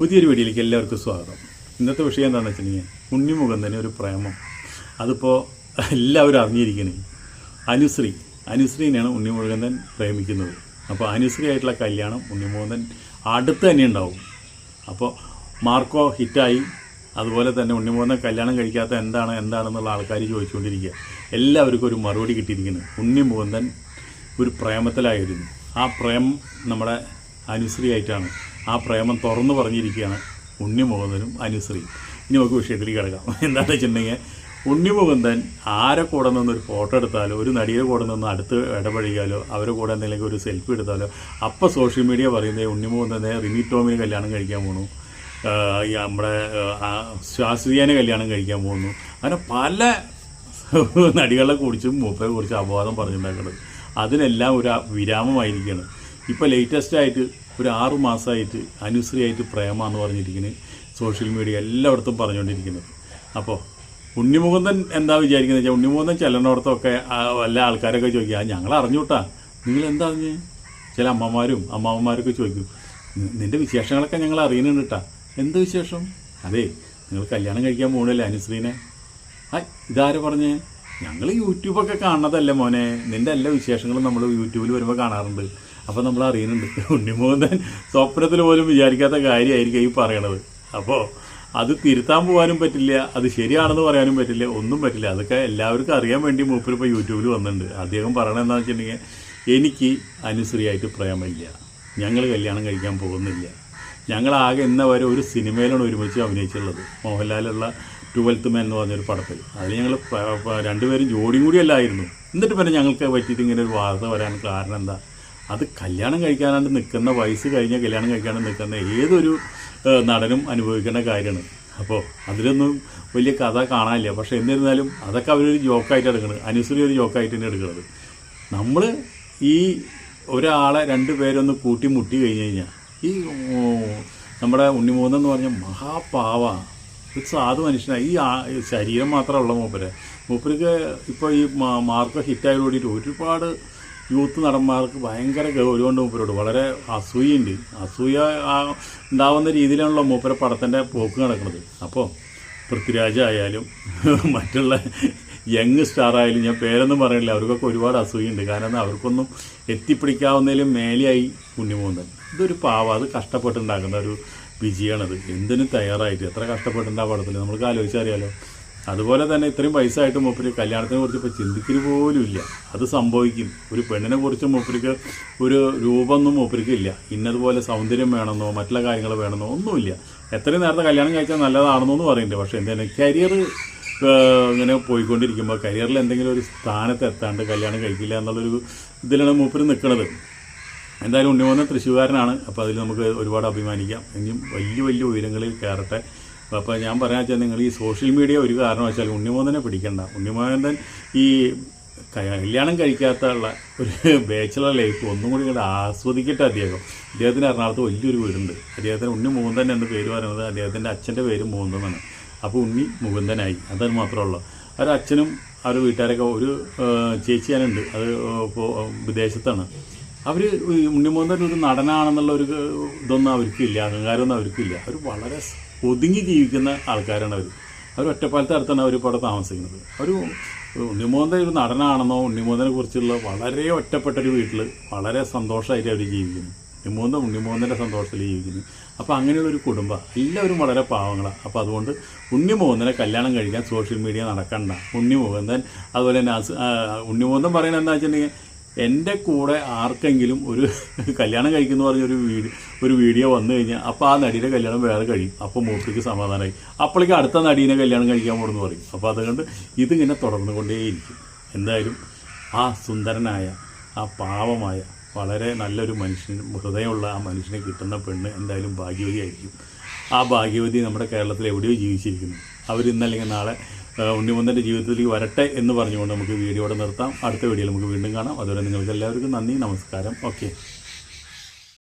പുതിയൊരു വീഡിയോയിലേക്ക് എല്ലാവർക്കും സ്വാഗതം. ഇന്നത്തെ വിഷയം എന്താണെന്ന് വെച്ചിട്ടുണ്ടെങ്കിൽ ഉണ്ണിമുഖന്തനെ ഒരു പ്രേമം. അതിപ്പോൾ എല്ലാവരും അറിഞ്ഞിരിക്കണേ. അനുശ്രീ. അനുശ്രീനെയാണ് ഉണ്ണിമുഖന്തൻ പ്രേമിക്കുന്നത്. അപ്പോൾ അനുശ്രീ ആയിട്ടുള്ള കല്യാണം ഉണ്ണിമുഖന്തൻ അടുത്ത് തന്നെ ഉണ്ടാവും. അപ്പോൾ മാർക്കോ ഹിറ്റായി. അതുപോലെ തന്നെ ഉണ്ണിമുഖന്തൻ കല്യാണം കഴിക്കാത്ത എന്താണ് എന്താണെന്നുള്ള ആൾക്കാർ ചോദിച്ചുകൊണ്ടിരിക്കുക. എല്ലാവർക്കും ഒരു മറുപടി കിട്ടിയിരിക്കുന്നത് ഉണ്ണിമുഖന്തൻ ഒരു പ്രേമത്തിലായിരുന്നു. ആ പ്രേമം നമ്മുടെ അനുശ്രീ ആയിട്ടാണ് ആ പ്രേമം തുറന്നു പറഞ്ഞിരിക്കുകയാണ് ഉണ്ണിമുകുന്ദനും അനുശ്രീ ഇനി നമുക്ക് വിഷയത്തിലേക്ക് കിടക്കാം. എന്താണെന്ന് വെച്ചിട്ടുണ്ടെങ്കിൽ ഉണ്ണിമുകുന്ദൻ ആരെ കൂടെ നിന്ന് ഒരു ഫോട്ടോ എടുത്താലോ ഒരു നടിയുടെ കൂടെ നിന്ന് അടുത്ത് ഇടപഴകിയാലോ അവരുടെ കൂടെ എന്തെങ്കിലും ഒരു സെൽഫി എടുത്താലോ അപ്പോൾ സോഷ്യൽ മീഡിയ പറയുന്നത് ഉണ്ണിമുകുന്ദനെ റിമി ടോമിന് കല്യാണം കഴിക്കാൻ പോകുന്നു നമ്മുടെ ശാസ്ത്രീയനെ കല്യാണം കഴിക്കാൻ പോകുന്നു അങ്ങനെ പല നടികളെ കുറിച്ചും മൂപ്പയെ കുറിച്ചും അപവാദം പറഞ്ഞിട്ടുണ്ടാക്കുന്നത് അതിനെല്ലാം ഒരു വിരാമമായിരിക്കുകയാണ്. ഇപ്പോൾ ലേറ്റസ്റ്റ് ആയിട്ട് ഒരു ആറു മാസമായിട്ട് അനുശ്രീയായിട്ട് പ്രേമ എന്ന് പറഞ്ഞിരിക്കുന്നത് സോഷ്യൽ മീഡിയ എല്ലായിടത്തും പറഞ്ഞുകൊണ്ടിരിക്കുന്നത് അപ്പോൾ ഉണ്ണിമുകുന്ദൻ എന്താ വിചാരിക്കുന്നത് വെച്ചാൽ ഉണ്ണിമുകുന്ദൻ ചെല്ലണോടത്തൊക്കെ വല്ല ആൾക്കാരൊക്കെ ചോദിക്കുക "ആ, ഞങ്ങൾ അറിഞ്ഞൂട്ടാ? നിങ്ങൾ എന്താ അറിഞ്ഞ്? ചില അമ്മമാരും അമ്മാവന്മാരൊക്കെ ചോദിക്കും "നി- നിന്റെ വിശേഷങ്ങളൊക്കെ ഞങ്ങൾ അറിയുന്നുണ്ട് കേട്ടാ എന്ത് വിശേഷം? അതെ നിങ്ങൾ കല്യാണം കഴിക്കാൻ പോകണല്ലേ അനുശ്രീനെ? ആ ഇതാരെ പറഞ്ഞേ? ഞങ്ങൾ യൂട്യൂബൊക്കെ കാണുന്നതല്ലേ മോനെ. നിന്റെ എല്ലാ വിശേഷങ്ങളും നമ്മൾ യൂട്യൂബിൽ വരുമ്പോൾ കാണാറുണ്ട്. അപ്പോൾ നമ്മൾ അറിയുന്നുണ്ട്. ഉണ്ണിമോഹൻ സ്വപ്നത്തിൽ പോലും വിചാരിക്കാത്ത കാര്യമായിരിക്കും ഈ പറയണത്. അപ്പോൾ അത് തിരുത്താൻ പോകാനും പറ്റില്ല അത് ശരിയാണെന്ന് പറയാനും പറ്റില്ല ഒന്നും പറ്റില്ല. അതൊക്കെ എല്ലാവർക്കും അറിയാൻ വേണ്ടി മൂപ്പര് ഇപ്പോൾ യൂട്യൂബിൽ വന്നിട്ടുണ്ട്. അദ്ദേഹം പറയണത് എന്താണെന്ന് വെച്ചിട്ടുണ്ടെങ്കിൽ എനിക്ക് അനുശ്രീയായിട്ട് പ്രേമില്ല ഞങ്ങൾ കല്യാണം കഴിക്കാൻ പോകുന്നില്ല. ഞങ്ങളാകെ ഇന്ന വരെ ഒരു സിനിമയിലാണ് ഒരുമിച്ച് അഭിനയിച്ചിട്ടുള്ളത്. മോഹൻലാലുള്ള ട്വൽത്ത് മാൻ എന്ന് പറഞ്ഞൊരു പടത്തിൽ അതിൽ ഞങ്ങൾ രണ്ടുപേരും ജോഡിയും കൂടിയല്ലായിരുന്നു. എന്നിട്ട് പിന്നെ ഞങ്ങൾക്ക് പറ്റിയിട്ട് ഇങ്ങനെ ഒരു വാർത്ത വരാൻ കാരണം എന്താ? അത് കല്യാണം കഴിക്കാനാണ്ട് നിൽക്കുന്ന വയസ്സ് കഴിഞ്ഞ കല്യാണം കഴിക്കാനും നിൽക്കുന്ന ഏതൊരു നടനും അനുഭവിക്കേണ്ട കാര്യമാണ്. അപ്പോൾ അതിലൊന്നും വലിയ കഥ കാണാനില്ല. പക്ഷേ എന്നിരുന്നാലും അതൊക്കെ അവരൊരു ജോക്കായിട്ട് എടുക്കുന്നത് അനുസരി ഒരു ജോക്കായിട്ട് തന്നെ എടുക്കുന്നത് നമ്മൾ ഈ ഒരാളെ രണ്ട് പേരൊന്ന് കൂട്ടി മുട്ടി കഴിഞ്ഞ് കഴിഞ്ഞാൽ ഈ നമ്മുടെ ഉണ്ണിമൂന്ന് എന്ന് പറഞ്ഞ മഹാപാവ ഒരു സാധു മനുഷ്യനാണ് ഈ ശരീരം മാത്രമേ മാത്രമുള്ള മൂപ്പര്. മൂപ്പർക്ക് ഇപ്പോൾ ഈ മാർക്ക് ഹിറ്റായി ഓടിയിട്ട് ഒരുപാട് യൂത്ത് നടന്മാർക്ക് ഭയങ്കര ഗൗരവമുണ്ട് മൂപ്പരോട്. വളരെ അസൂയുണ്ട്. അസൂയ ഉണ്ടാവുന്ന രീതിയിലാണല്ലോ മൂപ്പര പടത്തിന്റെ പോക്ക് നടക്കുന്നത്. അപ്പോൾ പൃഥ്വിരാജ് ആയാലും മറ്റുള്ള യങ് സ്റ്റാർ ആയാലും ഞാൻ പേരൊന്നും പറയണില്ല. അവർക്കൊക്കെ ഒരുപാട് അസൂയുണ്ട്. കാരണം അവർക്കൊന്നും എത്തിപ്പിടിക്കാവുന്നതിലും മേലെയായി ഉണ്ണിമൂന്തൻ ഇതൊരു പാവ. അത് കഷ്ടപ്പെട്ടുണ്ടാക്കുന്ന ഒരു വിജയമാണത്. എന്തിനും തയ്യാറായിട്ട്. എത്ര കഷ്ടപ്പെട്ടുണ്ടാവും പടത്തിൽ നമ്മൾക്ക് ആലോചിച്ചറിയാലോ. അതുപോലെ തന്നെ ഇത്രയും പൈസ ആയിട്ട് മൂപ്പര് കല്യാണത്തിനെ കുറിച്ച് ഇപ്പോൾ ചിന്തിക്കൽ പോലും ഇല്ല. അത് സംഭവിക്കും. ഒരു പെണ്ണിനെ കുറിച്ച് മൂപ്പർക്ക് ഒരു രൂപമൊന്നും മൂപ്പർക്ക് ഇല്ല. ഇന്നതുപോലെ സൗന്ദര്യം വേണമെന്നോ മറ്റുള്ള കാര്യങ്ങൾ വേണമെന്നോ ഒന്നുമില്ല. എത്രയും നേരത്തെ കല്യാണം കഴിച്ചാൽ നല്ലതാണെന്നോ എന്ന് പറയുന്നുണ്ട്. പക്ഷേ എന്താണ് കരിയർ ഇങ്ങനെ പോയിക്കൊണ്ടിരിക്കുമ്പോൾ കരിയറിൽ എന്തെങ്കിലും ഒരു സ്ഥാനത്ത് എത്താണ്ട് കല്യാണം കഴിക്കില്ല എന്നുള്ളൊരു ഇതിലാണ് മൂപ്പര് നിൽക്കുന്നത് എന്തായാലും ഉണ്ണിമോഹൻ തൃശ്ശൂകാരനാണ് അപ്പോൾ അതിൽ നമുക്ക് ഒരുപാട് അഭിമാനിക്കാം. ഇനിയും വലിയ വലിയ ഉയരങ്ങളിൽ കയറട്ടെ. അപ്പോൾ ഞാൻ പറയാൻ വെച്ചാൽ നിങ്ങൾ ഈ സോഷ്യൽ മീഡിയ ഒരു കാരണവശാൽ ഉണ്ണിമോഹനെ പിടിക്കണ്ട. ഉണ്ണിമോഹൻ ഈ കല്യാണം കഴിക്കാത്തുള്ള ഒരു ബാച്ചിലർ ലൈഫ് ഒന്നും കൂടി കൂടെ ആസ്വദിക്കട്ടെ അദ്ദേഹം. അദ്ദേഹത്തിന് എറണാകുളത്ത് വലിയൊരു വീടുണ്ട്. അദ്ദേഹത്തിന് ഉണ്ണി മുകുന്ദൻ എന്ന് പേര് പറയുന്നത് അദ്ദേഹത്തിന്റെ അച്ഛന്റെ പേര് മുകുന്ദനാണ് അപ്പോൾ ഉണ്ണി മുകുന്ദനായി അതാണ് മാത്രമുള്ളൂ ഒരു അച്ഛനും അവരുടെ വീട്ടുകാരൊക്കെ ഒരു ചേച്ചിയാനുണ്ട്. അത് വിദേശത്താണ്. അവർ ഉണ്ണിമോന്തൻ ഒരു നടനാണെന്നുള്ള ഒരു ഇതൊന്നും അവർക്കില്ല. അഹങ്കാരമൊന്നും അവർക്കില്ല. അവർ വളരെ ഒതുങ്ങി ജീവിക്കുന്ന ആൾക്കാരാണ് അവർ അവർ ഒറ്റപ്പാലത്തെ അടുത്താണ് അവർ ഇപ്പോൾ അവിടെ താമസിക്കുന്നത്. അവർ ഉണ്ണിമോന്തൻ ഒരു നടനാണെന്നോ ഉണ്ണിമോന്തനെ കുറിച്ചുള്ള വളരെ ഒറ്റപ്പെട്ടൊരു വീട്ടിൽ വളരെ സന്തോഷമായിട്ട് അവർ ജീവിക്കുന്നു. ഉണ്ണിമോന്തൻ ഉണ്ണിമോന്തന്റെ സന്തോഷത്തിൽ ജീവിക്കുന്നു. അപ്പോൾ അങ്ങനെയുള്ളൊരു കുടുംബം എല്ലാവരും വളരെ പാവങ്ങളാണ് അപ്പോൾ അതുകൊണ്ട് ഉണ്ണിമോഹനെ കല്യാണം കഴിക്കാൻ സോഷ്യൽ മീഡിയ നടക്കണ്ട. ഉണ്ണിമോഹന്തൻ അതുപോലെ തന്നെ അസ്- പറയുന്നത് എന്താ വെച്ചിട്ടുണ്ടെങ്കിൽ എന്റെ കൂടെ ആർക്കെങ്കിലും ഒരു കല്യാണം കഴിക്കുന്ന പറഞ്ഞൊരു വീഡിയോ ഒരു വീഡിയോ വന്നു കഴിഞ്ഞാൽ അപ്പോൾ ആ നടിയുടെ കല്യാണം വേറെ കഴിയും. അപ്പോൾ മൂപ്പിക്ക് സമാധാനമായി അപ്പോഴേക്കും അടുത്ത നടീനെ കല്യാണം കഴിക്കാൻ പോകുന്നു പറയും. അപ്പോൾ അതുകൊണ്ട് ഇതിങ്ങനെ തുടർന്നുകൊണ്ടേയിരിക്കും. എന്തായാലും ആ സുന്ദരനായ ആ പാവമായ വളരെ നല്ലൊരു മനുഷ്യൻ ഹൃദയമുള്ള ആ മനുഷ്യനെ കിട്ടുന്ന പെണ്ണ് എന്തായാലും ഭാഗ്യവതിയായിരിക്കും. ആ ഭാഗ്യവതി നമ്മുടെ കേരളത്തിൽ എവിടെയോ ജീവിച്ചിരിക്കുന്നു. അവർ ഇന്നല്ലെങ്കിൽ നാളെ ഉണ്ണിമന്തന്റെ ജീവിതത്തിലേക്ക് വരട്ടെ എന്ന് പറഞ്ഞുകൊണ്ട് നമുക്ക് വീഡിയോ ഇവിടെ നിർത്താം. അടുത്ത വീഡിയോയിൽ നമുക്ക് വീണ്ടും കാണാം. അതുവരെ നിങ്ങൾക്ക് എല്ലാവർക്കും നന്ദി നമസ്കാരം. ഓക്കെ.